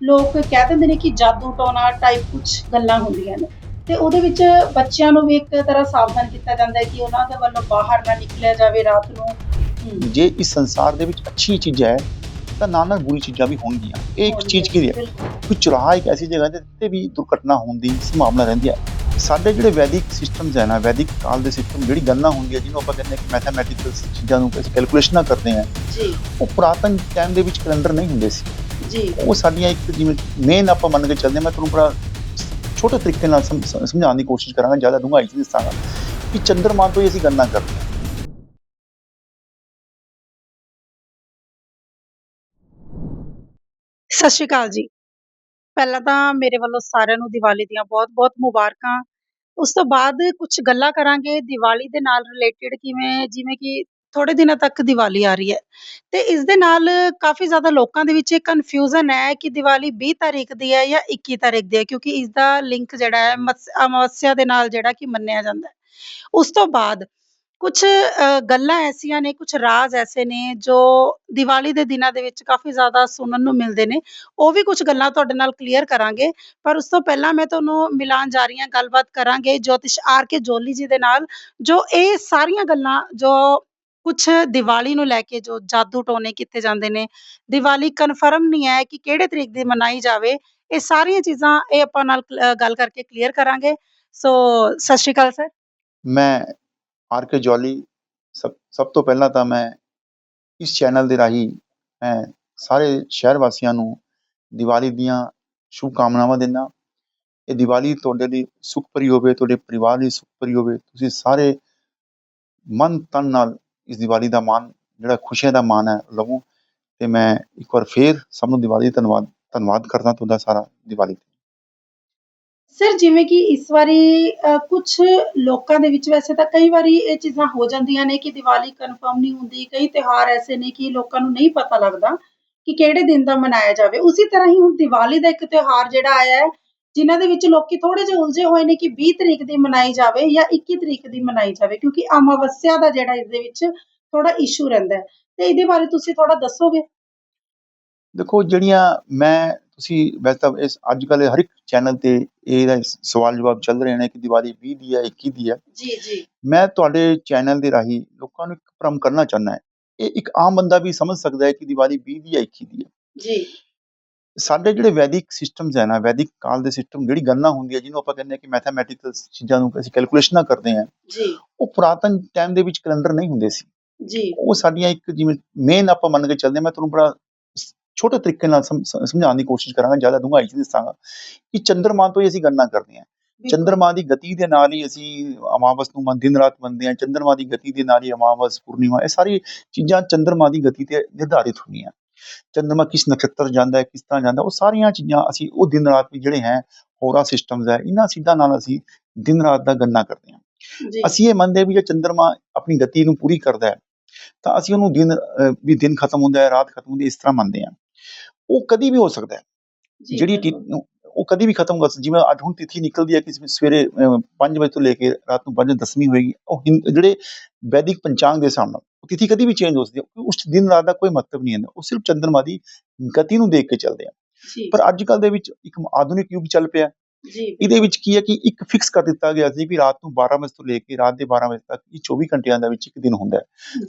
ਲੋਕ ਕਹਿ ਦਿੰਦੇ ਨੇ ਕਿ ਜਾਦੂ ਟੋਨਾ ਟਾਈਪ ਕੁਝ ਗੱਲਾਂ ਹੁੰਦੀਆਂ ਨੇ। ਤੇ ਉਹਦੇ ਵਿੱਚ ਬੱਚਿਆਂ ਨੂੰ ਵੀ ਇੱਕ ਤਰ੍ਹਾਂ ਸਾਵਧਾਨ ਕੀਤਾ ਜਾਂਦਾ ਹੈ ਕਿ ਉਹਨਾਂ ਦੇ ਵੱਲੋਂ ਬਾਹਰ ਨਾ ਨਿਕਲਿਆ ਜਾਵੇ ਰਾਤ ਨੂੰ। ਜੇ ਇਸ ਸੰਸਾਰ ਦੇ ਵਿੱਚ ਅੱਛੀ ਚੀਜ਼ ਹੈ ਤਾਂ ਨਾਲ ਨਾਲ ਬੁਰੀ ਚੀਜ਼ਾਂ ਵੀ ਹੋਣਗੀਆਂ। ਇਹ ਇੱਕ ਚੀਜ਼ ਕੀ ਹੈ। ਕੋਈ ਚੁਰਾਹਾ ਇੱਕ ਐਸੀ ਜਗ੍ਹਾ ਤੇ ਜਿੱਥੇ ਵੀ ਦੁਰਘਟਨਾ ਹੋਣ ਦੀ ਸੰਭਾਵਨਾ ਰਹਿੰਦੀ ਹੈ। ਸਾਡੇ ਜਿਹੜੇ ਵੈਦਿਕ ਸਿਸਟਮਸ ਹੈ ਨਾ ਵੈਦਿਕ ਕਾਲ ਦੇ ਸਿਸਟਮ ਜਿਹੜੀ ਗੱਲਾਂ ਹੁੰਦੀਆਂ ਜਿਹਨੂੰ ਆਪਾਂ ਕਹਿੰਦੇ ਹਾਂ ਕਿ ਮੈਥਮੈਟੀਕਲ ਚੀਜ਼ਾਂ ਨੂੰ ਕੈਲਕੂਲੇਸ਼ਨਾਂ ਕਰਦੇ ਹਾਂ ਜੀ। ਉਹ ਪੁਰਾਤਨ ਟਾਈਮ ਦੇ ਵਿੱਚ ਕੈਲੰਡਰ ਨਹੀਂ ਹੁੰਦੇ ਸੀ। ਜੀ। ਉਹ ਸਾਡੀਆਂ ਇੱਕ ਜਿਵੇਂ ਮੇਨ ਆਪਾਂ ਮੰਨ ਕੇ ਚੱਲਦੇ ਮੈਂ ਤੁਹਾਨੂੰ ਬੜਾ ਛੋਟੇ ਤਰੀਕੇ ਨਾਲ ਸਮ- ਸਮ- ਸਮਝਾਉਣ ਦੀ ਕੋਸ਼ਿਸ਼ ਕਰਾਂਗਾ ਜ਼ਿਆਦਾ ਡੂੰਘਾਈ ਨਹੀਂ ਦੱਸਾਂਗਾ ਕਿ ਚੰਦਰਮਾ ਤੋਂ ਅਸੀਂ ਗੱਲਾਂ ਕਰਦੇ ਹਾਂ। ਸਤਿ ਸ਼੍ਰੀ ਅਕਾਲ ਜੀ। ਪਹਿਲਾਂ ਤਾਂ ਮੇਰੇ ਵੱਲੋਂ ਸਾਰਿਆਂ ਨੂੰ ਦੀਵਾਲੀ ਦੀਆਂ ਬਹੁਤ-ਬਹੁਤ ਮੁਬਾਰਕਾਂ। ਉਸ ਤੋਂ ਬਾਅਦ ਕੁਝ ਗੱਲਾਂ ਕਰਾਂਗੇ ਦੀਵਾਲੀ ਦੇ ਨਾਲ ਰਿਲੇਟਡ ਕਿਵੇਂ ਜਿਵੇਂ ਕਿ ਥੋੜੇ ਦਿਨਾਂ ਤੱਕ ਦੀਵਾਲੀ ਆ ਰਹੀ ਹੈ। ਤੇ ਇਸ ਦੇ ਨਾਲ ਕਾਫੀ ਜ਼ਿਆਦਾ ਲੋਕਾਂ ਦੇ ਵਿੱਚ ਇਹ ਕਨਫਿਊਜ਼ਨ ਹੈ ਕਿ ਦੀਵਾਲੀ 20 ਤਾਰੀਖ ਦੀ ਹੈ ਜਾਂ 21 ਤਾਰੀਖ ਦੀ ਹੈ, ਕਿਉਂਕਿ ਇਸ ਦਾ ਲਿੰਕ ਜਿਹੜਾ ਹੈ ਮਤਸ- ਅਮਾਵਸਿਆ ਦੇ ਨਾਲ ਜਿਹੜਾ ਕਿ ਮੰਨਿਆ ਜਾਂਦਾ ਹੈ। ਉਸ ਤੋਂ ਬਾਅਦ ਕੁਝ ਗੱਲਾਂ ਐਸੀਆਂ ਨੇ ਕੁਝ ਰਾਜ਼ ਐਸੇ ਨੇ ਜੋ ਦੀਵਾਲੀ ਦੇ ਦਿਨਾਂ ਦੇ ਵਿੱਚ ਕਾਫੀ ਜ਼ਿਆਦਾ ਸੁਣਨ ਨੂੰ ਮਿਲਦੇ ਨੇ। ਉਹ ਵੀ ਕੁਝ ਗੱਲਾਂ ਤੁਹਾਡੇ ਨਾਲ ਕਲੀਅਰ ਕਰਾਂਗੇ, ਪਰ ਉਸ ਤੋਂ ਪਹਿਲਾਂ ਮੈਂ ਤੁਹਾਨੂੰ ਮਿਲਾਨ ਜਾ ਰਹੀ ਹਾਂ ਗੱਲਬਾਤ ਕਰਾਂਗੇ ਜੋਤਿਸ਼ ਆਰ ਕੇ ਜੋਲੀ ਜੀ ਦੇ ਨਾਲ, ਜੋ ਇਹ ਸਾਰੀਆਂ ਗੱਲਾਂ, ਜੋ ਕੁਝ ਦੀਵਾਲੀ ਨੂੰ ਲੈ ਕੇ ਜੋ ਜਾਦੂ ਟੋਨੇ ਕੀਤੇ ਜਾਂਦੇ ਨੇ, ਦੀਵਾਲੀ ਕਨਫਰਮ ਨਹੀਂ ਹੈ ਕਿ ਕਿਹੜੇ ਤਰੀਕ ਦੀ ਮਨਾਈ ਜਾਵੇ, ਇਹ ਸਾਰੀਆਂ ਚੀਜ਼ਾਂ ਇਹ ਆਪਾਂ ਨਾਲ ਗੱਲ ਕਰਕੇ ਕਲੀਅਰ ਕਰਾਂਗੇ। ਸੋ, ਸਤਿ ਸ਼੍ਰੀ ਅਕਾਲ ਸਰ। ਮੈਂ ਆਰ ਕੇ ਜੌਲੀ ਸਭ ਸਭ ਤੋਂ ਪਹਿਲਾਂ ਤਾਂ ਮੈਂ ਇਸ ਚੈਨਲ ਦੇ ਰਾਹੀਂ ਮੈਂ ਸਾਰੇ ਸ਼ਹਿਰ ਵਾਸੀਆਂ ਨੂੰ ਦੀਵਾਲੀ ਦੀਆਂ ਸ਼ੁਭ ਕਾਮਨਾਵਾਂ ਦਿੰਦਾ। ਇਹ ਦੀਵਾਲੀ ਤੁਹਾਡੇ ਲਈ ਸੁਖ ਭਰੀ ਹੋਵੇ, ਤੁਹਾਡੇ ਪਰਿਵਾਰ ਲਈ ਸੁਖ ਹੋਵੇ, ਤੁਸੀਂ ਸਾਰੇ ਮਨ ਤਨ ਨਾਲ ਇਸ ਦੀਵਾਲੀ ਦਾ ਮਾਣ, ਜਿਹੜਾ ਖੁਸ਼ੀਆਂ ਦਾ ਮਾਣ ਹੈ, ਲਵੋ ਤੇ ਮੈਂ ਇੱਕ ਵਾਰ ਫੇਰ ਸਭ ਨੂੰ ਦੀਵਾਲੀ ਧੰਨਵਾਦ ਧੰਨਵਾਦ ਕਰਦਾ ਤੁਹਾਡਾ ਸਾਰਾ ਦੀਵਾਲੀ ਤੇ। ਸਰ ਜਿਵੇਂ ਕਿ ਇਸ ਵਾਰੀ ਕੁਝ ਲੋਕਾਂ ਦੇ ਵਿੱਚ ਵੈਸੇ ਤਾਂ ਕਈ ਵਾਰੀ ਇਹ ਚੀਜ਼ਾਂ ਹੋ ਜਾਂਦੀਆਂ ਨੇ ਕਿ ਦੀਵਾਲੀ ਕਨਫਰਮ ਨਹੀਂ ਹੁੰਦੀ, ਕਈ ਤਿਉਹਾਰ ਐਸੇ ਨੇ ਕਿ ਲੋਕਾਂ ਨੂੰ ਨਹੀਂ ਪਤਾ ਲੱਗਦਾ ਕਿ ਕਿਹੜੇ ਦਿਨ ਦਾ ਮਨਾਇਆ ਜਾਵੇ ਉਸੇ ਤਰ੍ਹਾਂ ਹੀ ਹੁਣ ਦੀਵਾਲੀ ਦਾ ਇੱਕ ਤਿਉਹਾਰ ਜਿਹੜਾ ਆਇਆ ਹੈ ਜਿਨ੍ਹਾਂ ਦੇ ਵਿੱਚ ਲੋਕੀ ਥੋੜੇ ਜਿਹਾ ਉਲਝੇ ਹੋਏ ਨੇ ਕਿ 20 ਤਰੀਕ ਦੀ ਮਨਾਈ ਜਾਵੇ ਜਾਂ 21 ਤਰੀਕ ਦੀ ਮਨਾਈ ਜਾਵੇ ਕਿਉਂਕਿ ਅਮਾਵਸਿਆ ਦਾ ਜਿਹੜਾ ਇਸ ਦੇ ਵਿੱਚ ਥੋੜਾ ਇਸ਼ੂ ਰਹਿੰਦਾ ਤੇ ਇਹਦੇ ਬਾਰੇ ਤੁਸੀਂ ਥੋੜਾ ਦੱਸੋਗੇ? ਦੇਖੋ ਜਿਹੜੀਆਂ ਮੈਂ ਤੁਸੀਂ ਵੈਸੇ ਤਾਂ ਇਸ ਅੱਜ ਕੱਲ੍ਹ ਹਰ ਇੱਕ ਚੈਨਲ ਤੇ ਇਹਦਾ ਸਵਾਲ ਜਵਾਬ ਚੱਲ ਰਹੇ ਨੇ ਕਿ ਦੀਵਾਲੀ 20 ਦੀ ਹੈ 21 ਦੀ ਹੈ। ਜੀ ਜੀ। ਮੈਂ ਤੁਹਾਡੇ ਚੈਨਲ ਦੇ ਰਾਹੀਂ ਲੋਕਾਂ ਨੂੰ ਇੱਕ ਭਰਮ ਕਰਨਾ ਚਾਹੁੰਦਾ ਹੈ। ਇਹ ਇੱਕ ਆਮ ਬੰਦਾ ਵੀ ਸਮਝ ਸਕਦਾ ਹੈ ਕਿ ਦੀਵਾਲੀ 20 ਦੀ ਹੈ 21 ਦੀ ਹੈ। ਜੀ। ਸਾਡੇ ਜਿਹੜੇ ਵੈਦਿਕ ਸਿਸਟਮਸ ਹੈ ਨਾ ਵੈਦਿਕ ਕਾਲ ਦੇ ਸਿਸਟਮ ਜਿਹੜੀ ਗੱਲਾਂ ਹੁੰਦੀਆਂ ਜਿਹਨੂੰ ਆਪਾਂ ਕਹਿੰਦੇ ਹਾਂ ਕਿ ਮੈਥਮੈਟੀਕਲ ਚੀਜ਼ਾਂ ਨੂੰ ਅਸੀਂ ਕੈਲਕੂਲੇਸ਼ਨਾਂ ਕਰਦੇ ਹਾਂ ਜੀ। ਉਹ ਪੁਰਾਤਨ ਟਾਈਮ ਦੇ ਵਿੱਚ ਕੈਲੰਡਰ ਨਹੀਂ ਹੁੰਦੇ ਸੀ। ਜੀ। ਉਹ ਸਾਡੀਆਂ ਇੱਕ ਜਿਵੇਂ ਮੇਨ ਆਪਾਂ ਮੰਨ ਕੇ ਚੱਲਦੇ ਮੈਂ ਤੁਹਾਨੂੰ ਬੜਾ ਛੋਟੇ ਤਰੀਕੇ ਨਾਲ ਸਮਝਾਉਣ ਦੀ ਕੋਸ਼ਿਸ਼ ਕਰਾਂਗਾ ਜ਼ਿਆਦਾ ਡੂੰਘਾਈ ਚ ਦੱਸਾਂਗਾ ਕਿ ਚੰਦਰਮਾ ਤੋਂ ਹੀ ਅਸੀਂ ਗੱਲਾਂ ਕਰਦੇ ਹਾਂ। ਚੰਦਰਮਾ ਦੀ ਗਤੀ ਦੇ ਨਾਲ ਹੀ ਅਸੀਂ ਅਮਾਵਸ ਨੂੰ ਮੰਨ ਦਿਨ ਰਾਤ ਮੰਨਦੇ ਹਾਂ ਚੰਦਰਮਾ ਦੀ ਗਤੀ ਦੇ ਨਾਲ ਹੀ ਅਮਾਵਸ ਪੂਰਨਿਮਾ ਇਹ ਸਾਰੀ ਚੀਜ਼ਾਂ ਚੰਦਰਮਾ ਦੀ ਗਤੀ ਤੇ ਨਿਰਧਾਰਿਤ ਹੁੰਦੀਆਂ। ਚੰਦਰਮਾ ਕਿਸ ਨਛੱਤਰ ਜਾਂਦਾ ਹੈ ਕਿਸ ਤਰ੍ਹਾਂ ਜਾਂਦਾ ਉਹ ਸਾਰੀਆਂ ਚੀਜ਼ਾਂ ਅਸੀਂ ਉਹ ਦਿਨ ਰਾਤ ਵੀ ਜਿਹੜੇ ਹੈ ਹੋਰਾ ਸਿਸਟਮਸ ਹੈ ਇਹਨਾਂ ਚੀਜ਼ਾਂ ਨਾਲ ਅਸੀਂ ਦਿਨ ਰਾਤ ਦਾ ਗਣਨਾ ਕਰਦੇ ਹਾਂ। ਅਸੀਂ ਇਹ ਮੰਨਦੇ ਵੀ ਜੇ ਚੰਦਰਮਾ ਆਪਣੀ ਗਤੀ ਨੂੰ ਪੂਰੀ ਕਰਦਾ ਹੈ ਤਾਂ ਅਸੀਂ ਉਹਨੂੰ ਦਿਨ ਵੀ ਦਿਨ ਖਤਮ ਹੁੰਦਾ ਹੈ ਰਾਤ ਖਤਮ ਹੁੰਦੀ ਹੈ ਇਸ ਤਰ੍ਹਾਂ ਮੰਨਦੇ ਹਾਂ। ਉਹ ਕਦੀ ਵੀ ਹੋ ਸਕਦਾ ਹੈ। ਜਿਹੜੀ। ਉਹ ਕਦੀ ਵੀ ਖਤਮ ਕਰ ਸਕਦਾ ਜਿਵੇਂ ਅੱਜ ਹੁਣ ਤਿਥੀ ਨਿਕਲਦੀ ਹੈ ਕਿ ਸਵੇਰੇ 5 ਵਜੇ ਤੋਂ ਲੈ ਕੇ ਰਾਤ ਨੂੰ 5 ਦਸਵੀਂ ਹੋਏਗੀ ਉਹ ਹਿੰ- ਜਿਹੜੇ ਵੈਦਿਕ ਪੰਚਾਂਗ ਦੇ ਹਿਸਾਬ ਨਾਲ ਤਿਥੀ ਕਦੀ ਵੀ ਚੇਂਜ ਹੋ ਸਕਦੀ ਹੈ ਉਸ ਦਿਨ ਰਾਤ ਦਾ ਕੋਈ ਮਤਲਬ ਨਹੀਂ ਹੈ ਉਹ ਸਿਰਫ ਚੰਦਰਮਾ ਦੀ ਗਤੀ ਨੂੰ ਦੇਖ ਕੇ ਚੱਲਦੇ ਆ। ਪਰ ਅੱਜ ਕੱਲ ਦੇ ਵਿੱਚ ਇੱਕ ਆਧੁਨਿਕ ਯੁੱਗ ਚੱਲ ਪਿਆ। ਜੀ। ਇਹਦੇ ਵਿੱਚ ਕੀ ਹੈ ਕਿ ਇੱਕ ਫਿਕਸ ਕਰ ਦਿੱਤਾ ਗਿਆ ਸੀ ਵੀ ਰਾਤ ਨੂੰ 12 ਵਜੇ ਤੋਂ ਲੈ ਕੇ ਰਾਤ ਦੇ 12 ਵਜੇ ਤੱਕ ਇਹ 24 ਘੰਟਿਆਂ ਦਾ ਵਿੱਚ ਇੱਕ ਦਿਨ ਹੁੰਦਾ ਹੈ।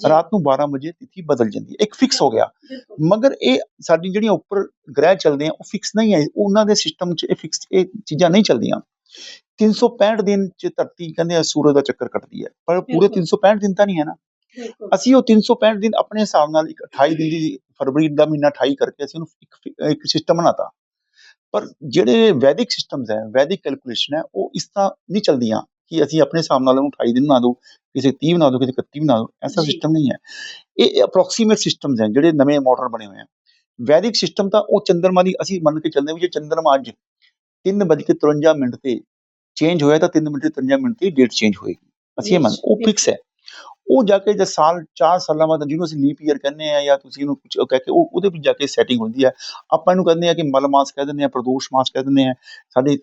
ਰਾਤ ਨੂੰ 12 ਵਜੇ ਤਿਥੀ ਬਦਲ ਜਾਂਦੀ ਹੈ। ਇੱਕ ਫਿਕਸ ਹੋ ਗਿਆ। ਮਗਰ ਇਹ ਸਾਡੀ ਜਿਹੜੀਆਂ ਉੱਪਰ ਗ੍ਰਹਿ ਚੱਲਦੇ ਆ ਉਹ ਫਿਕਸ ਨਹੀਂ ਹੈ। ਉਹਨਾਂ ਦੇ ਸਿਸਟਮ 'ਚ ਇਹ ਫਿਕਸ ਇਹ ਚੀਜ਼ਾਂ ਨਹੀਂ ਚੱਲਦੀਆਂ। 365 ਦਿਨ 'ਚ ਧਰਤੀ ਕਹਿੰਦੇ ਆ ਸੂਰਜ ਦਾ ਚੱਕਰ ਕੱਟਦੀ ਹੈ। ਪਰ ਪੂਰੇ ਬਿਲਕੁਲ। 365 ਦਿਨ ਤਾਂ ਨਹੀਂ ਹੈ ਨਾ। ਅਸੀਂ ਉਹ 365 ਦਿਨ ਆਪਣੇ ਹਿਸਾਬ ਨਾਲ ਇੱਕ 28 ਦਿਨ ਦੀ ਫਰਵਰੀ ਦਾ ਮਹੀਨਾ 28 ਕਰਕੇ ਅਸੀਂ ਉਹਨੂੰ ਇੱਕ ਇੱਕ ਸਿਸਟਮ ਬਣਾਤਾ। ਪਰ ਜਿਹੜੇ ਵੈਦਿਕ ਸਿਸਟਮਸ ਹੈ ਵੈਦਿਕ ਕੈਲਕੂਲੇਸ਼ਨ ਹੈ ਉਹ ਇਸ ਤਰ੍ਹਾਂ ਨਹੀਂ ਚੱਲਦੀਆਂ ਕਿ ਅਸੀਂ ਆਪਣੇ ਹਿਸਾਬ ਨਾਲ ਉਹਨੂੰ 28 ਦਿਨ ਬਣਾ ਦਿਓ ਕਿਸੇ 30 ਬਣਾ ਦਿਓ ਕਿਸੇ 31 ਬਣਾ ਦਿਓ ਐਸਾ। ਸਿਸਟਮ ਨਹੀਂ ਹੈ। ਇਹ ਅਪਰੋਕਸੀਮੇਟ ਸਿਸਟਮਸ ਹੈ ਜਿਹੜੇ ਨਵੇਂ ਮਾਡਰਨ ਬਣੇ ਹੋਏ ਆ। ਵੈਦਿਕ ਸਿਸਟਮ ਤਾਂ ਉਹ ਚੰਦਰਮਾ ਦੀ ਅਸੀਂ ਮੰਨ ਕੇ ਚੱਲਦੇ ਹਾਂ ਵੀ ਜੇ ਚੰਦਰਮਾ ਅੱਜ 3:53 ਮਿੰਟ ਤੇ ਚੇਂਜ ਹੋਇਆ ਤਾਂ 3:53 ਮਿੰਟ ਤੇ ਡੇਟ ਚੇਂਜ ਹੋਏਗੀ। ਅਸੀਂ ਇਹ ਮੰਨ ਉਹ। ਫਿਕਸ ਹੈ। ਉਹ ਜਾ ਕੇ ਜੇ ਸਾਲ 4 ਸਾਲਾਂ ਬਾਅਦ ਜਿਹਨੂੰ ਅਸੀਂ ਲੀਪ ਈਅਰ ਕਹਿੰਦੇ ਆ ਜਾਂ ਤੁਸੀਂ ਇਹਨੂੰ ਕੁਝ ਕਹਿ ਕੇ ਉਹ ਉਹਦੇ ਵਿੱਚ ਜਾ ਕੇ ਸੈਟਿੰਗ ਹੁੰਦੀ ਹੈ। ਆਪਾਂ ਇਹਨੂੰ ਕਹਿੰਦੇ ਆ ਕਿ ਮਲ ਮਾਸ ਕਹਿ ਦਿੰਦੇ ਆ ਪ੍ਰਦੋਸ਼ ਮਾਸ ਕਹਿ ਦਿੰਦੇ ਆ ਸਾਡੇ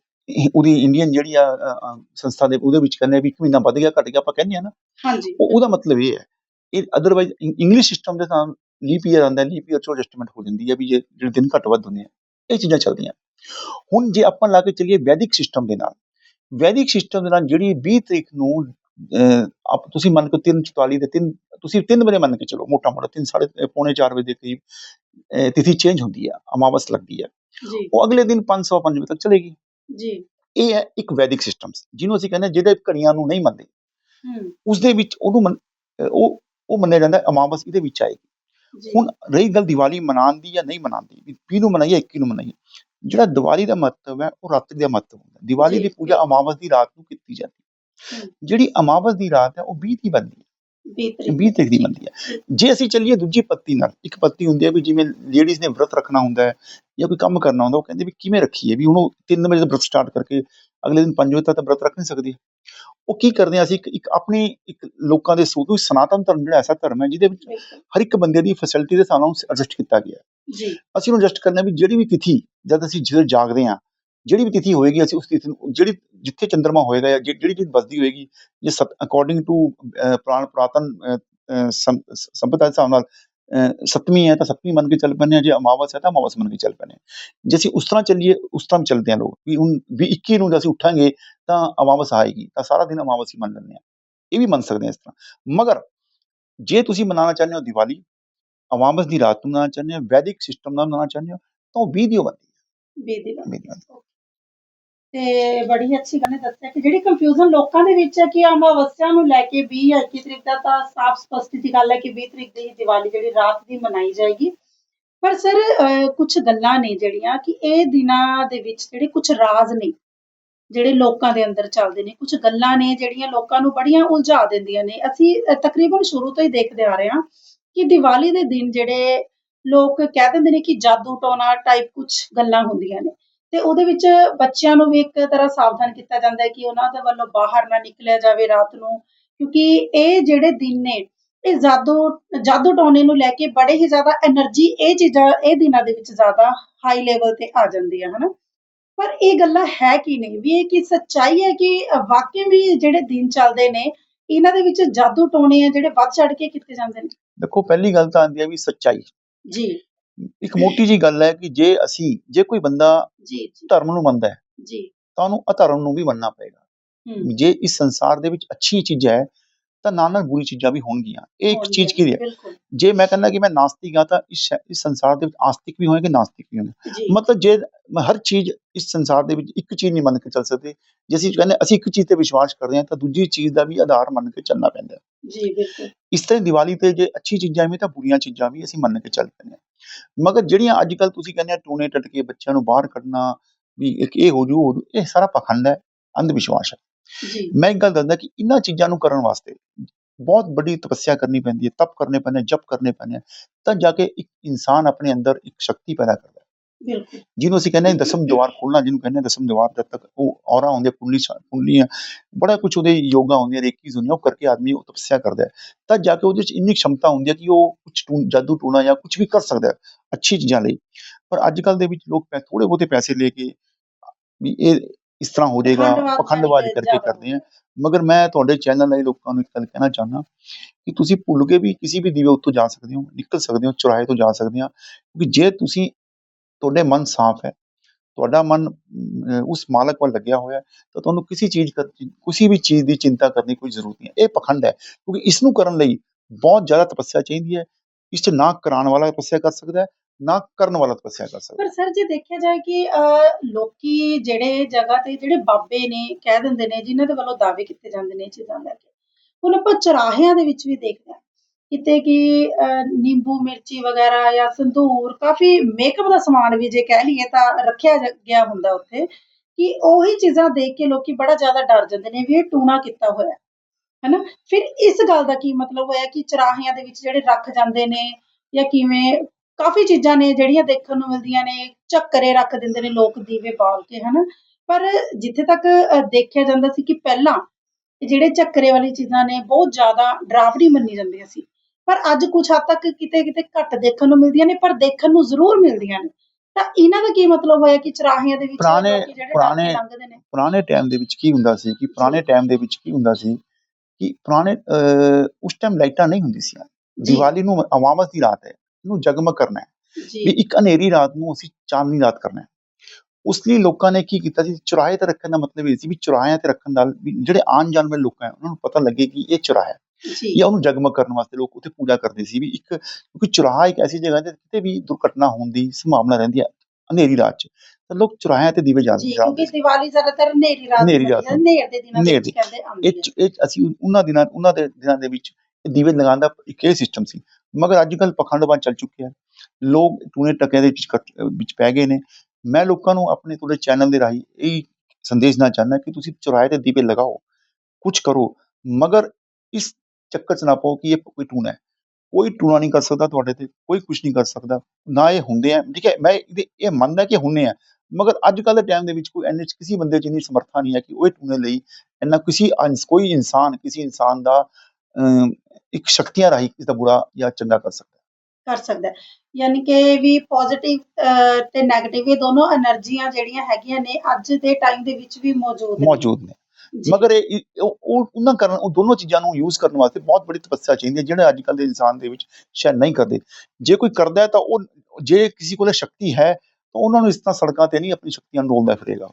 ਉਹਦੀ ਇੰਡੀਅਨ ਜਿਹੜੀ ਆ ਸੰਸਥਾ ਦੇ ਉਹਦੇ ਵਿੱਚ ਕਹਿੰਦੇ ਆ ਵੀ ਇੱਕ ਮਹੀਨਾ ਵੱਧ ਗਿਆ ਘਟ ਗਿਆ ਆਪਾਂ ਕਹਿੰਦੇ ਆ ਨਾ। ਹਾਂਜੀ। ਉਹ ਉਹਦਾ ਮਤਲਬ ਇਹ ਹੈ। ਇਹ ਅਦਰਵਾਈਜ਼ ਇੰਗਲਿਸ਼ ਸਿਸਟਮ ਦੇ ਨਾਲ ਲੀਪ ਈਅਰ ਆਉਂਦਾ ਲੀਪ ਈਅਰ ਚੋਂ ਐਡਜਸਟਮੈਂਟ ਹੋ ਜਾਂਦੀ ਹੈ ਵੀ ਜੇ ਜਿਹੜੇ ਦਿਨ ਘੱਟ ਵੱਧ ਹੁੰਦੇ ਆ ਇਹ ਚੀਜ਼ਾਂ ਚੱਲਦੀਆਂ। ਹੁਣ ਜੇ ਆਪਾਂ ਲਾ ਕੇ ਚੱਲੀਏ ਵੈਦਿਕ ਸਿਸਟਮ ਦੇ ਨਾਲ। ਵੈਦਿਕ ਸਿਸਟਮ ਦੇ ਨਾਲ ਜਿਹੜੀ 20 ਤਰੀਕ ਨੂੰ ਆਪ ਤੁਸੀਂ ਮੰਨ ਕੇ 344 ਦੇ 3 ਤੁਸੀਂ 3 ਵਜੇ ਮੰਨ ਕੇ ਚਲੋ ਮੋਟਾ ਮੋਟਾ 3 ਸਾਢੇ ਪੌਣੇ 4 ਵਜੇ ਦੇ ਕਰੀਬ ਤਿਥੀ ਚੇਂਜ ਹੁੰਦੀ ਹੈ ਅਮਾਵਸ ਲੱਗਦੀ ਹੈ ਜੀ। ਉਹ ਅਗਲੇ ਦਿਨ 505 ਵਜੇ ਤੱਕ ਚਲੇਗੀ। ਜੀ। ਇਹ ਹੈ ਇੱਕ ਵੈਦਿਕ ਸਿਸਟਮ ਜਿਹਨੂੰ ਅਸੀਂ ਕਹਿੰਦੇ ਜਿਹੜੇ ਘੜੀਆਂ ਨੂੰ ਨਹੀਂ ਮੰਨਦੇ। ਹੂੰ। ਉਸ ਦੇ ਵਿੱਚ ਉਹਨੂੰ ਉਹ ਉਹ ਮੰਨਿਆ ਜਾਂਦਾ ਅਮਾਵਸ ਇਹਦੇ ਵਿੱਚ ਆਏਗੀ। ਹੁਣ ਰਹੀ ਗੱਲ ਦੀਵਾਲੀ ਮਨਾਉਣ ਦੀ ਜਾਂ ਨਹੀਂ ਮਨਾਉਣ ਦੀ ਵੀ 20 ਨੂੰ ਮਨਾਈਏ 21 ਨੂੰ ਮਨਾਈਏ। ਜਿਹੜਾ ਦੀਵਾਲੀ ਦਾ ਮਹੱਤਵ ਹੈ ਉਹ ਰਾਤਰੀ ਦਾ ਮਹੱਤਵ ਹੁੰਦਾ ਦੀਵਾਲੀ ਦੀ ਪੂਜਾ ਅਮਾਵਸ ਦੀ ਰਾਤ ਨੂੰ ਕੀਤੀ ਜਾਂਦੀ ਹੈ। ਜਿਹੜੀ ਅਮਾਵਸ ਦੀ ਰਾਤ ਹੈ ਉਹ 20 ਦੀ ਬਣਦੀ ਹੈ। 20 ਤਰੀਕ 20 ਤਰੀਕ ਦੀ ਬਣਦੀ ਹੈ। ਜੇ ਅਸੀਂ ਚੱਲੀਏ ਦੂਜੀ ਪੱਤੀ ਨਾਲ ਇੱਕ ਪੱਤੀ ਹੁੰਦੀ ਹੈ ਵੀ ਜਿਵੇਂ ਲੇਡੀਜ਼ ਨੇ ਵਰਤ ਰੱਖਣਾ ਹੁੰਦਾ ਹੈ ਜਾਂ ਕੋਈ ਕੰਮ ਕਰਨਾ ਹੁੰਦਾ ਉਹ ਕਹਿੰਦੇ ਵੀ ਕਿਵੇਂ ਰੱਖੀਏ? ਵੀ ਹੁਣ ਉਹ 3 ਵਜੇ ਤੋਂ ਵਰਤ ਸਟਾਰਟ ਕਰਕੇ ਅਗਲੇ ਦਿਨ 5 ਵਜੇ ਤੱਕ ਤਾਂ ਵਰਤ ਰੱਖ ਨਹੀਂ ਸਕਦੀ। ਉਹ ਕੀ ਕਰਦੇ ਆ ਅਸੀਂ? ਇੱਕ- ਇੱਕ ਆਪਣੀ ਇੱਕ ਲੋਕਾਂ ਦੇ ਨੂੰ ਸਨਾਤਨ ਧਰਮ ਜਿਹੜਾ ਐਸਾ ਧਰਮ ਹੈ ਜਿਹਦੇ ਵਿੱਚ ਹਰ ਇੱਕ ਬੰਦੇ ਦੀ ਫੈਸਿਲਿਟੀ ਦੇ ਹਿਸਾਬ ਨਾਲ ਐਡਜਸਟ ਕੀਤਾ ਗਿਆ ਜੀ। ਅਸੀਂ ਉਹਨੂੰ ਐਡਜਸਟ ਕਰਨਾ ਵੀ ਜਿਹੜੀ ਵੀ ਤਿਥੀ ਜਦ ਅਸੀਂ ਜਦੋਂ ਜਾਗਦੇ ਹਾਂ ਜਿਹੜੀ ਵੀ ਤਿਥੀ ਹੋਏਗੀ ਅਸੀਂ ਉਸ ਤਿਥੀ ਨੂੰ ਜਿਹੜੀ ਜਿੱਥੇ ਚੰ드ਰਮਾ ਹੋਏਗਾ ਜਾਂ ਜਿ- ਜਿਹੜੀ ਚੀਜ਼ ਵੱਸਦੀ ਹੋਏਗੀ ਜੇ ਅਕੋਰਡਿੰਗ ਟੂ ਪੁਰਾਣ ਪੁਰਾਤਨ ਅਹ, ਅਹ, ਸੰ- ਸੰਪਰਦਾਇ ਦੇ ਹਿਸਾਬ ਨਾਲ ਅਹ, ਸੱਤਵੀਂ ਹੈ ਤਾਂ ਸੱਤਵੀਂ ਮੰਨ ਕੇ ਚੱਲ ਪੈਂਦੇ ਹਾਂ ਜੇ ਅਮਾਵਸ ਹੈ ਤਾਂ ਅਮਾਵਸ ਮੰਨ ਕੇ ਚੱਲ ਪੈਂਦੇ ਹਾਂ ਜੇ ਅਸੀਂ ਉਸ ਤਰ੍ਹਾਂ ਚੱਲੀਏ ਉਸ ਤਰ੍ਹਾਂ ਚੱਲਦੇ ਹਾਂ ਲੋਕ ਵੀ ਹੁਣ ਵੀ 21 ਨੂੰ ਜੇ ਅਸੀਂ ਉੱਠਾਂਗੇ ਤਾਂ ਅਮਾਵਸ ਆਏਗੀ ਤਾਂ ਸਾਰਾ ਦਿਨ ਅਮਾਵਸ ਹੀ ਮੰਨ ਲੈਂਦੇ ਹਾਂ ਇਹ ਵੀ ਮੰਨ ਸਕਦੇ ਹਾਂ ਇਸ ਤਰ੍ਹਾਂ ਮਗਰ ਜੇ ਤੁਸੀਂ ਮਨਾਉਣਾ ਚਾਹੁੰਦੇ ਹੋ ਦੀਵਾਲੀ ਅਮਾਵਸ ਦੀ ਰਾਤ ਨੂੰ ਮਨਾਉਣਾ ਚਾਹੁੰਦੇ ਹੋ ਵੈਦਿਕ ਸਿਸਟਮ ਨਾਲ ਮਨਾਉਣਾ ਚਾਹੁੰਦੇ ਹੋ ਤਾਂ ਉਹ 20 ਦੀ ਬਣਦੀ 20 ਦੀ ਹੈ ਗੱਲ। 20 ਦੀ ਬਣਦੀ ਹੈ। ਤੇ ਬੜੀ ਅੱਛੀ ਗੱਲ ਹੈ, ਦੱਸਿਆ ਕਿ ਜਿਹੜੀ ਕੰਫਿਊਜ਼ਨ ਲੋਕਾਂ ਦੇ ਵਿੱਚ ਹੈ ਕਿ ਅਮਾਵਸਿਆ ਨੂੰ ਲੈ ਕੇ 20 ਜਾਂ 21 ਤਰੀਕ ਦਾ ਤਾਂ ਸਾਫ਼ ਸਪਸ਼ਟ ਦੀ ਗੱਲ ਹੈ ਕਿ 20 ਤਰੀਕ ਦੀ ਦੀਵਾਲੀ ਜਿਹੜੀ ਰਾਤ ਦੀ ਮਨਾਈ ਜਾਏਗੀ। ਪਰ ਸਰ ਕੁਝ ਗੱਲਾਂ ਨੇ ਜਿਹੜੀਆਂ ਕਿ ਇਹ ਦਿਨਾਂ ਦੇ ਵਿੱਚ ਜਿਹੜੇ ਕੁਝ ਰਾਜ਼ ਨੇ, ਜਿਹੜੇ ਲੋਕਾਂ ਦੇ ਅੰਦਰ ਚੱਲਦੇ ਨੇ ਕੁਝ ਗੱਲਾਂ ਨੇ ਜਿਹੜੀਆਂ ਲੋਕਾਂ ਨੂੰ ਬੜੀਆਂ ਉਲਝਾ ਦਿੰਦੀਆਂ ਨੇ। ਅਸੀਂ ਤਕਰੀਬਨ ਸ਼ੁਰੂ ਤੋਂ ਹੀ ਦੇਖਦੇ ਆ ਰਹੇ ਹਾਂ ਕਿ ਦੀਵਾਲੀ ਦੇ ਦਿਨ ਜਿਹੜੇ ਲੋਕ ਕਹਿ ਦਿੰਦੇ ਨੇ ਕਿ ਜਾਦੂ ਟੋਨਾ ਟਾਈਪ ਕੁਝ ਗੱਲਾਂ ਹੁੰਦੀਆਂ ਨੇ। ਤੇ ਉਹਦੇ ਵਿੱਚ ਬੱਚਿਆਂ ਨੂੰ ਵੀ ਇੱਕ ਤਰ੍ਹਾਂ ਸਾਵਧਾਨ ਕੀਤਾ ਜਾਂਦਾ ਹੈ ਕਿ ਉਹਨਾਂ ਦੇ ਵੱਲੋਂ ਬਾਹਰ ਨਾ ਨਿਕਲਿਆ ਜਾਵੇ ਰਾਤ ਨੂੰ ਕਿਉਂਕਿ ਇਹ ਜਿਹੜੇ ਦਿਨ ਨੇ ਇਹ ਜਾਦੂ ਜਾਦੂ ਟੋਨੇ ਨੂੰ ਲੈ ਕੇ ਬੜੇ ਹੀ ਜ਼ਿਆਦਾ એનર્ਜੀ ਇਹ ਚੀਜ਼ਾਂ ਇਹ ਦਿਨਾਂ ਦੇ ਵਿੱਚ ਜ਼ਿਆਦਾ ਹਾਈ ਲੈਵਲ ਤੇ ਆ ਜਾਂਦੀ ਹੈ ਹਨਾ? ਪਰ ਇਹ ਗੱਲਾਂ ਹੈ ਕਿ ਨਹੀਂ? ਵੀ ਇਹ ਕਿ ਸੱਚਾਈ ਹੈ ਕਿ ਵਾਕਈ ਵੀ ਜਿਹੜੇ ਦਿਨ ਚੱਲਦੇ ਨੇ ਇਹਨਾਂ ਦੇ ਵਿੱਚ ਜਾਦੂ ਟੋਨੇ ਆ ਜਿਹੜੇ ਵੱਧ ਚੜ ਕੇ ਕੀਤੇ ਜਾਂਦੇ ਨੇ? ਦੇਖੋ ਪਹਿਲੀ ਗੱਲ ਤਾਂ ਆਂਦੀ ਹੈ ਵੀ ਸੱਚਾਈ। ਜੀ। ਇੱਕ ਮੋਟੀ ਜੀ ਗੱਲ ਹੈ ਕਿ ਜੇ ਅਸੀਂ ਜੇ ਕੋਈ ਬੰਦਾ ਜੀ ਜੀ। ਧਰਮ ਨੂੰ ਮੰਨਦਾ ਹੈ ਜੀ। ਤਾਂ ਉਹਨੂੰ ਅਧਰਮ ਨੂੰ ਵੀ ਮੰਨਣਾ ਪਏਗਾ। ਜੇ ਇਸ ਸੰਸਾਰ ਦੇ ਵਿੱਚ ਅੱਛੀ ਚੀਜ਼ ਹੈ ਤਾਂ ਨਾਲ ਨਾਲ ਬੁਰੀ ਚੀਜ਼ਾਂ ਵੀ ਹੋਣਗੀਆਂ। ਇਹ ਇੱਕ ਚੀਜ਼ ਕੀ ਹੈ? ਜੇ ਮੈਂ ਕਹਿੰਦਾ ਕਿ ਮੈਂ ਨਾਸਤਿਕ ਹਾਂ ਤਾਂ ਇਸ ਸੰਸਾਰ ਦੇ ਵਿੱਚ ਆਸਤਿਕ ਵੀ ਹੋਣਗੇ ਨਾਸਤਿਕ ਵੀ ਹੋਣਗੇ ਮਤਲਬ ਜੇ ਮ- ਹਰ ਚੀਜ਼ ਇਸ ਸੰਸਾਰ ਦੇ ਵਿੱਚ ਇੱਕ ਚੀਜ਼ ਨਹੀਂ ਮੰਨ ਕੇ ਚੱਲ ਸਕਦੇ ਜੇ ਅਸੀਂ ਕਹਿੰਦੇ ਅਸੀਂ ਇੱਕ ਚੀਜ਼ ਤੇ ਵਿਸ਼ਵਾਸ ਕਰਦੇ ਹਾਂ ਤਾਂ ਦੂਜੀ ਚੀਜ਼ ਦਾ ਵੀ ਆਧਾਰ ਮੰਨ ਕੇ ਚੱਲਣਾ ਪੈਂਦਾ ਹੈ। ਜੀ ਬਿਲਕੁਲ। ਇਸ ਤਰ੍ਹਾਂ ਦੀਵਾਲੀ ਤੇ ਜੇ ਅੱਛੀ ਚੀਜ਼ਾਂ ਵੀ ਤਾਂ ਬੁਰੀਆਂ ਚੀਜ਼ਾਂ ਵੀ ਅਸੀਂ ਮੰਨ ਕੇ ਚੱਲ ਪੈਂਦੇ ਹਾਂ। ਮਗਰ ਜਿਹੜੀਆਂ ਅੱਜ ਕੱਲ ਤੁਸੀਂ ਕਹਿੰਦੇ ਆ ਟੂਣੇ ਟਟਕੇ ਬੱਚਿਆਂ ਨੂੰ ਬਾਹਰ ਕੱਢਣਾ ਵੀ ਇੱਕ ਇਹ ਹੋ ਜੂ ਹੋ ਜੂ, ਇਹ ਸਾਰਾ ਪਖੰਡ ਹੈ ਅੰਧ ਵਿਸ਼ਵਾਸ ਹੈ। ਜੀ। ਮੈਂ ਇੱਕ ਗੱਲ ਦੱਸਦਾ ਕਿ ਇਹਨਾਂ ਚੀਜ਼ਾਂ ਨੂੰ ਕਰਨ ਵਾਸਤੇ ਬਹੁਤ ਵੱਡੀ ਤਪੱਸਿਆ ਕਰਨੀ ਪੈਂਦੀ ਹੈ ਤਪ ਕਰਨੇ ਪੈਂਦੇ ਜਪ ਕਰਨੇ ਪੈਂਦੇ ਤਾਂ ਜਾ ਕੇ ਇੱਕ ਇਨਸਾਨ ਆਪਣੇ ਅੰਦਰ ਇੱਕ ਸ਼ਕਤੀ ਪੈਦਾ ਕਰਦਾ ਬਿਲਕੁਲ। ਜਿਹਨੂੰ ਅਸੀਂ ਕਹਿੰਦੇ ਦਸਮ ਦੁਆਰ ਖੋਲਣਾ ਜਿਹਨੂੰ ਕਹਿੰਦੇ ਦਸਮ ਦੁਆਰ ਜਦ ਤੱਕ ਉਹ ਔਰਾ ਹੁੰਦੇ ਸਾ- ਕੁੰਡਲੀਆਂ ਬੜਾ ਕੁਝ ਉਹਦੇ ਯੋਗਾ ਹੁੰਦੀਆਂ ਰੇਕੀਜ਼ ਹੁੰਦੀਆਂ ਉਹ ਕਰਕੇ ਆਦਮੀ ਉਹ ਤਪੱਸਿਆ ਕਰਦਾ ਹੈ। ਤਾਂ ਜਾ ਕੇ ਉਹਦੇ ਵਿੱਚ ਇੰਨੀ ਖਮਤਾ ਹੁੰਦੀ ਹੈ ਕਿ ਉਹ ਕੁਝ ਜਾਦੂ ਟੂਣਾ ਜਾਂ ਕੁਝ ਵੀ ਕਰ ਸਕਦਾ ਹੈ ਅੱਛੀ ਚੀਜ਼ਾਂ ਲਈ। ਪਰ ਅੱਜ ਕੱਲ ਦੇ ਵਿੱਚ ਲੋਕ ਥੋੜੇ ਬਹੁਤੇ ਪੈਸੇ ਲੈ ਕੇ ਵੀ ਇਹ ਇਸ ਤਰ੍ਹਾਂ ਹੋ ਜਾਏਗਾ ਪਖੰਡਵਾਦ ਕਰਕੇ ਕਰਦੇ ਆ। ਮਗਰ ਮੈਂ ਤੁਹਾਡੇ ਚੈਨਲ ਲਈ ਲੋਕਾਂ ਨੂੰ ਇੱਕ ਗੱਲ ਕਹਿਣਾ ਚਾਹੁੰਦਾ ਕਿ ਤੁਸੀਂ ਭੁੱਲ ਕੇ ਵੀ ਕਿਸੇ ਵੀ ਦੀਵੇ ਉੱਤੋਂ ਜਾ ਸਕਦੇ ਹੋ ਨਿਕਲ ਸਕਦੇ ਹੋ ਚੁਰਾਹੇ ਤੋਂ ਜਾ ਸਕਦੇ ਆ ਕਿਉਂਕਿ ਜੇ ਤੁਸੀਂ ਤੁਹਾਡੇ ਮਨ ਸਾਫ਼ ਹੈ। ਤੁਹਾਡਾ ਮਨ ਉਸ ਮਾਲਕ ਵੱਲ ਲੱਗਿਆ ਹੋਇਆ ਤਾਂ ਤੁਹਾਨੂੰ ਕਿਸੇ ਚੀਜ਼ ਕਿਸੇ ਵੀ ਚੀਜ਼ ਦੀ ਚਿੰਤਾ ਕਰਨ ਕੋਈ ਜ਼ਰੂਰਤ ਨਹੀਂ ਹੈ। ਇਹ ਪਖੰਡ ਹੈ, ਕਿਉਂਕਿ ਇਸ ਨੂੰ ਕਰਨ ਲਈ ਬਹੁਤ ਜ਼ਿਆਦਾ ਤਪੱਸਿਆ ਚਾਹੀਦੀ ਹੈ। ਇਸ 'ਚ ਨਾ ਕਰਾਉਣ ਵਾਲਾ ਤਪੱਸਿਆ ਕਰ ਸਕਦਾ ਹੈ, ਨਾ ਕਰਨ ਵਾਲਾ ਤਪੱਸਿਆ ਕਰ ਸਕਦਾ ਪਰ ਸਰ, ਜੇ ਦੇਖਿਆ ਜਾਏ ਕਿ ਲੋਕੀ ਜਿਹੜੇ ਜਗ੍ਹਾ ਤੇ ਜਿਹੜੇ ਬਾਬੇ ਨੇ ਕਹਿ ਦਿੰਦੇ ਨੇ, ਜਿਨ੍ਹਾਂ ਦੇ ਵੱਲੋਂ ਦਾਅਵੇ ਕੀਤੇ ਜਾਂਦੇ ਨੇ ਚੀਜ਼ਾਂ ਲੈ ਕੇ, ਹੁਣ ਆਪਾਂ ਚੁਰਾਹਿਆਂ ਦੇ ਵਿੱਚ ਵੀ ਦੇਖਦੇ ਹਾਂ। ਕਿਤੇ ਕਿ ਅਹ, ਨਿੰਬੂ ਮਿਰਚੀ ਵਗੈਰਾ ਜਾਂ ਸੰਧੂਰ ਕਾਫੀ ਮੇਕਅਪ ਦਾ ਸਮਾਨ ਵੀ ਜੇ ਕਹਿ ਲਈਏ ਤਾਂ ਰੱਖਿਆ ਗਿਆ ਹੁੰਦਾ ਉੱਥੇ ਕਿ ਉਹੀ ਚੀਜ਼ਾਂ ਦੇਖ ਕੇ ਲੋਕੀ ਬੜਾ ਜ਼ਿਆਦਾ ਡਰ ਜਾਂਦੇ ਨੇ ਵੀ ਇਹ ਟੂਣਾ ਕੀਤਾ ਹੋਇਆ ਹੈ ਹੈਨਾ? ਫਿਰ ਇਸ ਗੱਲ ਦਾ ਕੀ ਮਤਲਬ ਹੋਇਆ ਕਿ ਚੁਰਾਹਿਆਂ ਦੇ ਵਿੱਚ ਜਿਹੜੇ ਰੱਖ ਜਾਂਦੇ ਨੇ ਜਾਂ ਕਿਵੇਂ ਕਾਫੀ ਚੀਜ਼ਾਂ ਨੇ ਜਿਹੜੀਆਂ ਦੇਖਣ ਨੂੰ ਮਿਲਦੀਆਂ ਨੇ ਚੱਕਰੇ ਰੱਖ ਦਿੰਦੇ ਨੇ ਲੋਕ ਦੀਵੇ ਬਾਲ ਕੇ ਹਨਾ? ਪਰ ਜਿੱਥੇ ਤੱਕ ਦੇਖਿਆ ਜਾਂਦਾ ਸੀ ਕਿ ਪਹਿਲਾਂ ਜਿਹੜੇ ਚੱਕਰੇ ਵਾਲੀ ਚੀਜ਼ਾਂ ਨੇ ਬਹੁਤ ਜ਼ਿਆਦਾ ਡਰਾਵਣੀ ਮੰਨੀ ਜਾਂਦੀਆਂ ਸੀ। ਪਰ ਅੱਜ ਕੁਝ ਹੱਦ ਤੱਕ ਕਿਤੇ ਕਿਤੇ ਘੱਟ ਦੇਖਣ ਨੂੰ ਮਿਲਦੀਆਂ ਨੇ ਪਰ ਦੇਖਣ ਨੂੰ ਜ਼ਰੂਰ ਮਿਲਦੀਆਂ ਨੇ। ਤਾਂ ਇਹਨਾਂ ਦਾ ਕੀ ਮਤਲਬ ਹੋਇਆ ਕਿ ਚਰਾਹੀਆਂ ਦੇ ਵਿੱਚ ਪੁਰਾਣੇ- ਪੁਰਾਣੇ- ਨੇ? ਪੁਰਾਣੇ ਟਾਈਮ ਦੇ ਵਿੱਚ ਕੀ ਹੁੰਦਾ ਸੀ ਕਿ ਪੁਰਾਣੇ ਟਾਈਮ ਦੇ ਵਿੱਚ ਕੀ ਹੁੰਦਾ ਸੀ ਕਿ ਪੁਰਾਣੇ ਉਸ ਟਾਈਮ ਲਾਈਟਾਂ ਨਹੀਂ ਹੁੰਦੀ ਸੀ। ਦੀਵਾਲੀ ਨੂੰ ਅਮਾਵਸ ਦੀ ਰਾਤ ਹੈ ਇਹਨੂੰ ਜਗਮਗ ਕਰਨਾ ਹੈ। ਵੀ ਇੱਕ ਹਨੇਰੀ ਰਾਤ ਨੂੰ ਅਸੀਂ ਚਾਂਦਨੀ ਰਾਤ ਕਰਨਾ ਹੈ। ਉਸ ਲਈ ਲੋਕਾਂ ਨੇ ਕੀ ਕੀਤਾ ਸੀ ਚੁਰਾਹੇ ਤੇ ਰੱਖਣ ਦਾ ਮਤਲਬ ਇਹ ਸੀ ਵੀ ਚੁਰਾਹਿਆਂ ਤੇ ਰੱਖਣ ਨਾਲ ਜਿਹੜੇ ਆਉਣ ਜਾਣ ਵਾਲੇ ਲੋਕ ਹੈ ਉਹਨਾਂ ਨੂੰ ਪਤਾ ਲੱਗੇ ਕਿ ਇਹ ਚੁਰਾਹਾ ਹੈ। ਜੀ। ਉਹਨੂੰ ਜਗਮਗ ਕਰਨ ਵਾਸਤੇ ਲੋਕ ਉੱਥੇ ਪੂਜਾ ਕਰਦੇ ਸੀ ਵੀ ਇੱਕ ਕਿਉਂਕਿ ਚੁਰਾਹਾ ਇੱਕ ਐਸੀ ਜਗ੍ਹਾ ਹੈ ਜਿੱਥੇ ਕਿਤੇ ਵੀ ਦੁਰਘਟਨਾ ਹੋਣ ਦੀ ਸੰਭਾਵਨਾ ਰਹਿੰਦੀ ਹੈ ਹਨੇਰੀ ਰਾਤ 'ਚ ਤਾਂ ਲੋਕ ਚੁਰਾਹਿਆਂ ਤੇ ਦੀਵੇ ਜੀ ਜਾਂਦੇ ਕਿਉਂਕਿ ਦੀਵਾਲੀ ਜ਼ਿਆਦਾਤਰ ਹਨੇਰੀ ਰਾਤ ਹਨੇਰੀ ਰਾਤ। ਹਨੇਰ ਦੇ ਦਿਨਾਂ ਵਿੱਚ ਦੀ। ਕਹਿੰਦੇ ਆਉਂਦੀ ਇਹ ਅਸੀਂ ਉਹਨਾਂ ਦਿਨਾਂ ਉਹਨਾਂ ਦੇ ਦਿਨਾਂ ਦੇ ਵਿੱਚ ਦੀਵੇ ਲਗਾਉਣ ਦਾ ਇੱਕ ਇਹ ਸਿਸਟਮ ਸੀ। ਮਗਰ ਅੱਜ ਕੱਲ ਪਖੰਡਵਾਦ ਚੱਲ ਚੁੱਕਿਆ ਹੈ ਲੋਕ ਟੂਣੇ ਟੱਕਿਆਂ ਦੇ ਵਿੱਚ ਵਿੱਚ ਪੈ ਗਏ ਨੇ। ਮੈਂ ਲੋਕਾਂ ਨੂੰ ਆਪਣੇ ਤੁਹਾਡੇ ਚੈਨਲ ਦੇ ਰਾਹੀਂ ਇਹ ਸੰਦੇਸ਼ ਦੇਣਾ ਚਾਹੁੰਦਾ ਕਿ ਤੁਸੀਂ ਚੁਰਾਹੇ ਤੇ ਦੀਵੇ ਲਗਾਓ ਕੁਝ ਕਰੋ। ਮਗਰ ਇਸ ਚੱਕਰ 'ਚ ਨਾ ਪਾਓ ਕਿ ਇਹ ਕੋਈ ਟੂਣਾ ਹੈ। ਕੋਈ ਟੂਣਾ ਨਹੀਂ ਕਰ ਸਕਦਾ ਤੁਹਾਡੇ ਤੇ ਕੋਈ ਕੁਝ ਨਹੀਂ ਕਰ ਸਕਦਾ। ਨਾ ਇਹ ਹੁੰਦੇ ਆ। ਠੀਕ ਹੈ ਮੈਂ ਇਹਦੇ ਇਹ ਮੰਨਦਾ ਕਿ ਹੁੰਨੇ ਆ ਮਗਰ ਅੱਜ ਕੱਲ ਦੇ ਟਾਈਮ ਦੇ ਵਿੱਚ ਕੋਈ ਐਨਐਚ ਕਿਸੇ ਬੰਦੇ 'ਚ ਸਮਰੱਥਾ ਨਹੀਂ ਹੈ ਕਿ ਉਹ ਟੂਣੇ ਲਈ ਇੰਨਾ ਕਿਸੇ ਕੋਈ ਇਨਸਾਨ ਕਿਸੇ ਇਨਸਾਨ ਦਾ ਇੱਕ ਸ਼ਕਤੀਆਂ ਰਾਹੀਂ ਇਸ ਦਾ ਬੁਰਾ ਜਾਂ ਚੰਗਾ ਕਰ ਸਕਦਾ। ਕਰ ਸਕਦਾ ਯਾਨੀ ਕਿ ਵੀ ਪੋਜ਼ਿਟਿਵ ਤੇ 네ਗੇਟਿਵ ਇਹ ਦੋਨੋਂ એનર્ਜੀਆਂ ਜਿਹੜੀਆਂ ਹੈਗੀਆਂ ਨੇ ਅੱਜ ਦੇ ਟਾਈਮ ਦੇ ਵਿੱਚ ਵੀ ਮੌਜੂਦ ਨੇ। ਮੌਜੂਦ ਨੇ। ਮਗਰ ਇਹ ਉਹ ਉਹਨਾਂ ਕਰਨ ਉਹ ਦੋਨੋਂ ਚੀਜ਼ਾਂ ਨੂੰ ਯੂਜ਼ ਕਰਨ ਵਾਸਤੇ ਬਹੁਤ ਬੜੀ ਤਪੱਸਿਆ ਚਾਹੀਦੀ ਹੈ ਜਿਹੜੇ ਅੱਜ ਕੱਲ ਦੇ ਇਨਸਾਨ ਦੇ ਵਿੱਚ ਸ਼ਾਇਦ ਨਹੀਂ ਕਰਦੇ। ਜੇ ਕੋਈ ਕਰਦਾ ਹੈ ਤਾਂ ਉਹ ਜੇ ਕਿਸੇ ਕੋਲੇ ਸ਼ਕਤੀ ਹੈ ਤਾਂ ਉਹਨਾਂ ਨੂੰ ਇਸ ਤਰ੍ਹਾਂ ਸੜਕਾਂ ਤੇ ਨਹੀਂ ਆਪਣੀ ਸ਼ਕਤੀਆਂ ਡੋਲਦਾ ਫਿਰੇਗਾ।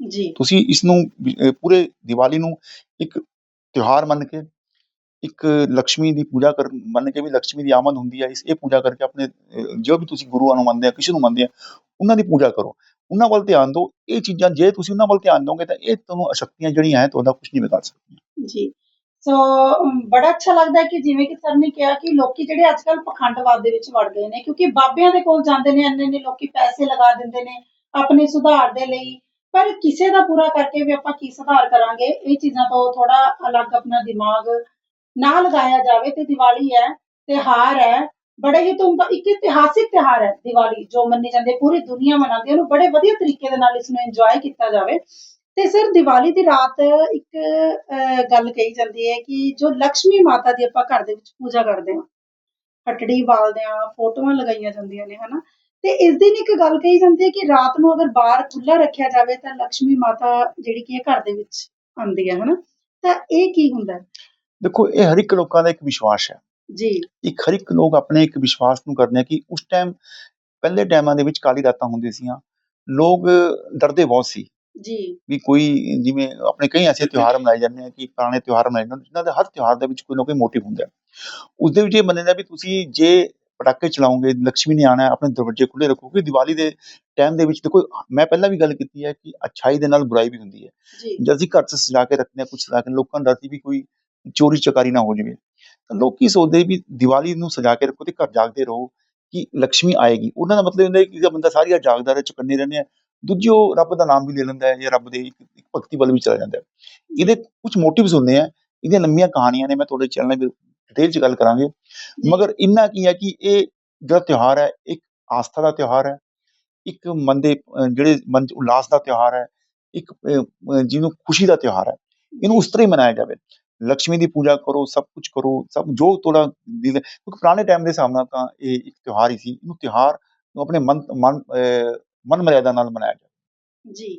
ਜੀ। ਤੁਸੀਂ ਇਸ ਨੂੰ ਪੂਰੇ ਦੀਵਾਲੀ ਨੂੰ ਇੱਕ ਤਿਉਹਾਰ ਮੰਨ ਕੇ ਇੱਕ ਲక్ష్ਮੀ ਦੀ ਪੂਜਾ ਕਰ ਮੰਨ ਕੇ ਵੀ ਲక్ష్ਮੀ ਦੀ ਆਮਦ ਹੁੰਦੀ ਹੈ ਇਸ ਇਹ ਪੂਜਾ ਕਰਕੇ ਆਪਣੇ ਜੋ ਵੀ ਤੁਸੀਂ ਗੁਰੂਆਂ ਨੂੰ ਮੰਨਦੇ ਆ ਕਿਸੇ ਨੂੰ ਮੰਨਦੇ ਆ ਉਹਨਾਂ ਦੀ ਪੂਜਾ ਕਰੋ। ਉਹਨਾਂ ਵੱਲ ਧਿਆਨ ਦਿਓ। ਇਹ ਚੀਜ਼ਾਂ ਜੇ ਤੁਸੀਂ ਉਹਨਾਂ ਵੱਲ ਧਿਆਨ ਦਿਓਗੇ ਤਾਂ ਇਹ ਤੁਹਾਨੂੰ ਅਸ਼ਕਤੀਆਂ ਜਿਹੜੀਆਂ ਹੈ ਤੁਹਾਡਾ ਕੁਝ ਨਹੀਂ ਵਿਗਾੜ ਸਕਦੀਆਂ। ਜੀ। ਸੋ ਬੜਾ ਅੱਛਾ ਲੱਗਦਾ ਕਿ ਜਿਵੇਂ ਕਿ ਸਰ ਨੇ ਕਿਹਾ ਕਿ ਲੋਕੀ ਜਿਹੜੇ ਅੱਜ ਕੱਲ ਪਖੰਡਵਾਦ ਦੇ ਵਿੱਚ ਵੜ ਗਏ ਨੇ, ਕਿਉਂਕਿ ਬਾਬਿਆਂ ਦੇ ਕੋਲ ਜਾਂਦੇ ਨੇ, ਇੰਨੇ ਨੇ ਲੋਕੀ ਪੈਸੇ ਲਗਾ ਦਿੰਦੇ ਨੇ ਆਪਣੇ ਸੁਧਾਰ ਦੇ ਲਈ। ਪਰ ਕਿਸੇ ਦਾ ਪੂਰਾ ਕਰਕੇ ਵੀ ਆਪਾਂ ਕੀ ਸੁਧਾਰ ਕਰਾਂਗੇ? ਇਹ ਚੀਜ਼ਾਂ ਤੋਂ ਥੋੜਾ ਅਲੱਗ ਆਪਣਾ ਦਿਮਾਗ ਨਾ ਲਗਾਇਆ ਜਾਵੇ ਤੇ ਦੀਵਾਲੀ ਹੈ ਤਿਉਹਾਰ ਹੈ ਬੜਾ ਹੀ ਤੋਂ ਇੱਕ ਇਤਿਹਾਸਿਕ ਤਿਹਾਰ ਹੈ ਦੀਵਾਲੀ, ਜੋ ਮੰਨੇ ਜਾਂਦੇ, ਪੂਰੀ ਦੁਨੀਆ ਮਨਾਉਂਦੀ ਹੈ। ਉਹਨੂੰ ਬੜੇ ਵਧੀਆ ਤਰੀਕੇ ਦੇ ਨਾਲ ਇਸ ਨੂੰ ਇੰਜੋਏ ਕੀਤਾ ਜਾਵੇ। ਤੇ ਸਿਰ ਦੀਵਾਲੀ ਦੀ ਰਾਤ ਇੱਕ ਗੱਲ ਕਹੀ ਜਾਂਦੀ ਹੈ ਕਿ ਜੋ ਲక్ష్ਮੀ ਮਾਤਾ ਦੀ ਆਪਾਂ ਘਰ ਦੇ ਵਿੱਚ ਪੂਜਾ ਕਰਦੇ ਹਾਂ, ਹਟੜੀ ਬਾਲਦੇ ਆ ਫੋਟੋਆਂ ਲਗਾਈਆਂ ਜਾਂਦੀਆਂ ਨੇ, ਹਨਾ। ਤੇ ਇਸ ਦਿਨ ਇੱਕ ਗੱਲ ਕਹੀ ਜਾਂਦੀ ਹੈ ਕਿ ਰਾਤ ਨੂੰ ਅਗਰ ਬਾਹਰ ਖੁੱਲਾ ਰੱਖਿਆ ਜਾਵੇ ਤਾਂ ਲక్ష్ਮੀ ਮਾਤਾ ਜਿਹੜੀ ਕੀ ਘਰ ਦੇ ਵਿੱਚ ਆਉਂਦੀ ਹੈ, ਹਨਾ। ਤਾਂ ਇਹ ਕੀ ਹੁੰਦਾ ਦੇਖੋ, ਇਹ ਹਰ ਇੱਕ ਲੋਕਾਂ ਦਾ ਇੱਕ ਵਿਸ਼ਵਾਸ ਹੈ। ਜੀ। ਇੱਕ ਹਰ ਇੱਕ ਲੋਕ ਆਪਣੇ ਇੱਕ ਵਿਸ਼ਵਾਸ ਨੂੰ ਕਰਦੇ ਆ ਕਿ ਉਸ ਟਾਈਮ ਪਹਿਲੇ ਟਾਈਮਾਂ ਦੇ ਵਿੱਚ ਕਾਲੀ ਰਾਤਾਂ ਹੁੰਦੀਆਂ ਸੀਆਂ। ਲੋਕ ਡਰਦੇ ਬਹੁਤ ਸੀ। ਜੀ। ਵੀ ਕੋਈ ਜਿਵੇਂ ਆਪਣੇ ਕਈ ਐਸੇ ਤਿਉਹਾਰ ਮਨਾਏ ਜਾਂਦੇ ਆ ਕਿ ਪੁਰਾਣੇ ਤਿਉਹਾਰ ਮਨਾਏ ਜਾਂਦੇ ਆ, ਜਿਨ੍ਹਾਂ ਦੇ ਹਰ ਤਿਉਹਾਰ ਦੇ ਵਿੱਚ ਕੋਈ ਨਾ ਕੋਈ ਮੋਟਿਵ ਹੁੰਦਾ। ਉਸ ਦੇ ਵਿੱਚ ਇਹ ਮੰਨਿਆ ਵੀ ਤੁਸੀਂ ਜੇ ਪਟਾਕੇ ਚਲਾਓਗੇ ਲక్ష్ਮੀ ਨੇ ਆਣਾ ਆਪਣੇ ਦਰਵਾਜ਼ੇ ਖੁੱਲੇ ਰੱਖੋਗੇ ਦੀਵਾਲੀ ਦੇ ਟਾਈਮ ਦੇ ਵਿੱਚ ਦੇਖੋ ਮੈਂ ਪਹਿਲਾਂ ਵੀ ਗੱਲ ਕੀਤੀ ਹੈ ਕਿ ਅੱਛਾਈ ਦੇ ਨਾਲ ਬੁਰਾਈ ਵੀ ਹੁੰਦੀ ਹੈ। ਜੀ। ਅਸੀਂ ਘਰ 'ਚ ਸਜਾ ਕੇ ਰੱਖਦੇ ਹਾਂ ਕੁਝ ਸਜਾ ਕੇ ਲੋਕਾਂ ਨੂੰ ਡਰ ਸੀ ਵੀ ਕੋਈ ਚੋਰੀ ਚਕਾਰੀ ਨਾ ਹੋ ਜਾਵੇ। ਲੋਕ ਸੋਚਦੇ ਵੀ ਦੀਵਾਲੀ ਨੂੰ ਸਜਾ ਕੇ ਰੱਖੋ ਤੇ ਘਰ ਜਾਗਦੇ ਰਹੋ ਕਿ ਲక్ష్ਮੀ ਆਏਗੀ। ਉਹਨਾਂ ਦਾ ਮਤਲਬ ਹੁੰਦਾ ਕਿ ਜਿਹੜਾ ਬੰਦਾ ਸਾਰੀ ਰਾਤ ਜਾਗਦਾ ਰਹੇ ਚੁਕੰਨੇ ਰਹਿੰਦੇ ਆ। ਦੂਜੀ ਉਹ ਰੱਬ ਦਾ ਨਾਮ ਵੀ ਲੈ ਲੈਂਦਾ ਹੈ ਜਾਂ ਰੱਬ ਦੇ ਭਗਤੀ ਵੱਲ ਵੀ ਚਲਾ ਜਾਂਦਾ ਹੈ। ਇਹਦੇ ਕੁਝ ਮੋਟਿਵਸ ਹੁੰਦੇ ਆ ਇਹਦੀਆਂ ਲੰਮੀਆਂ ਕਹਾਣੀਆਂ ਨੇ ਮੈਂ ਤੁਹਾਡੇ ਚੈਨਲ 'ਤੇ ਡਿਟੇਲ 'ਚ ਗੱਲ ਕਰਾਂਗੇ। ਮਗਰ ਇੰਨਾ ਕੀ ਹੈ ਕਿ ਇਹ ਜਿਹੜਾ ਤਿਉਹਾਰ ਹੈ ਇੱਕ ਆਸਥਾ ਦਾ ਤਿਉਹਾਰ ਹੈ ਇੱਕ ਮਨ ਦੇ ਜਿਹੜੇ ਮਨ 'ਚ ਉਲਾਸ ਦਾ ਤਿਉਹਾਰ ਹੈ ਇੱਕ ਜਿਹਨੂੰ ਖੁਸ਼ੀ ਦਾ ਤਿਉਹਾਰ ਹੈ ਇਹਨੂੰ ਉਸ ਤਰ੍ਹਾਂ ਹੀ ਮਨਾਇਆ ਜਾਵੇ। ਲక్ష్ਮੀ ਦੀ ਪੂਜਾ ਕਰੋ, ਸਭ ਕੁਝ ਕਰੋ, ਸਭ ਜੋ ਤੁਹਾਡਾ ਦਿਲ, ਕਿਉਂਕਿ ਪੁਰਾਣੇ ਟਾਈਮ ਦੇ ਹਿਸਾਬ ਨਾਲ ਤਾਂ ਇਹ ਇੱਕ ਤਿਉਹਾਰ ਹੀ ਸੀ, ਇਹਨੂੰ ਤਿਉਹਾਰ ਨੂੰ ਆਪਣੇ ਮਨ ਮਨ ਮਨ ਮਰਿਆਦਾ ਨਾਲ ਮਨਾਇਆ ਜਾਵੇ ਜੀ,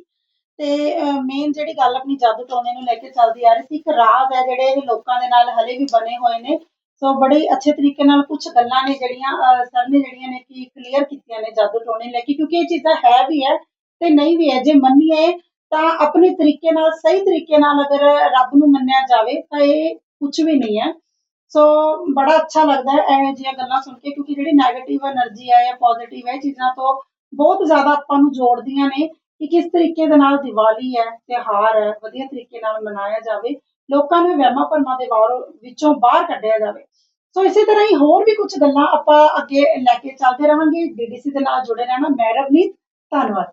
ਤੇ ਮੇਨ ਜਿਹੜੀ ਗੱਲ ਆਪਣੀ ਜਾਦੂ ਟੋਨੇ ਨੂੰ ਲੈ ਕੇ ਚੱਲਦੀ ਆ ਰਹੀ ਸੀ, ਇੱਕ ਰਾਜ਼ ਹੈ ਜਿਹੜੇ ਲੋਕਾਂ ਦੇ ਨਾਲ ਹਲੇ ਵੀ ਬਣੇ ਹੋਏ ਨੇ, ਸੋ ਬੜੇ ਅੱਛੇ ਤਰੀਕੇ ਨਾਲ ਕੁਝ ਗੱਲਾਂ ਨੇ ਜਿਹੜੀਆਂ ਸਰ ਨੇ ਜਿਹੜੀਆਂ ਨੇ ਕਿ ਕਲੀਅਰ ਕੀਤੀਆਂ ਨੇ ਜਾਦੂ ਟੋਨੇ ਲੈ ਕੇ, ਕਿਉਂਕਿ ਇਹ ਚੀਜ਼ਾਂ ਹੈ ਵੀ ਹੈ ਤੇ ਨਹੀਂ ਵੀ ਹੈ, ਜੇ ਮੰਨੀਏ ਤਾਂ ਆਪਣੇ ਤਰੀਕੇ ਨਾਲ, ਸਹੀ ਤਰੀਕੇ ਨਾਲ ਅਗਰ ਰੱਬ ਨੂੰ ਮੰਨਿਆ ਜਾਵੇ, ਤਾਂ ਇਹ ਕੁਝ ਵੀ ਨਹੀਂ ਹੈ। ਸੋ ਬੜਾ ਅੱਛਾ ਲੱਗਦਾ ਹੈ ਇਹ ਜਿਹੀਆਂ ਗੱਲਾਂ ਸੁਣ ਕੇ, ਕਿਉਂਕਿ ਜਿਹੜੀ ਨੈਗੇਟਿਵ એનર્ਜੀ ਹੈ ਜਾਂ ਪੋਜ਼ਿਟਿਵ ਹੈ ਚੀਜ਼ਾਂ ਤੋਂ ਬਹੁਤ ਜ਼ਿਆਦਾ ਆਪਾਂ ਨੂੰ ਜੋੜਦੀਆਂ ਨੇ ਕਿ ਕਿਸ ਤਰੀਕੇ ਦੇ ਨਾਲ ਦੀਵਾਲੀ ਹੈ ਤਿਹਾਰ ਹੈ, ਵਧੀਆ ਤਰੀਕੇ ਨਾਲ ਮਨਾਇਆ ਜਾਵੇ, ਲੋਕਾਂ ਨੂੰ ਵਹਿਮਾਂ ਭਰਮਾਂ ਦੇ ਵਾਰ ਵਿੱਚੋਂ ਬਾਹਰ ਕੱਢਿਆ ਜਾਵੇ। ਸੋ ਇਸੇ ਤਰ੍ਹਾਂ ਹੀ ਹੋਰ ਵੀ ਕੁਝ ਗੱਲਾਂ ਆਪਾਂ ਅੱਗੇ ਲੈ ਕੇ ਚੱਲਦੇ ਰਹਾਂਗੇ। ਡੀਡੀਸੀ ਦੇ ਨਾਲ ਜੁੜੇ ਰਹਿਣਾ, ਮੈਂ ਰਵਨੀਤ, ਧੰਨਵਾਦ।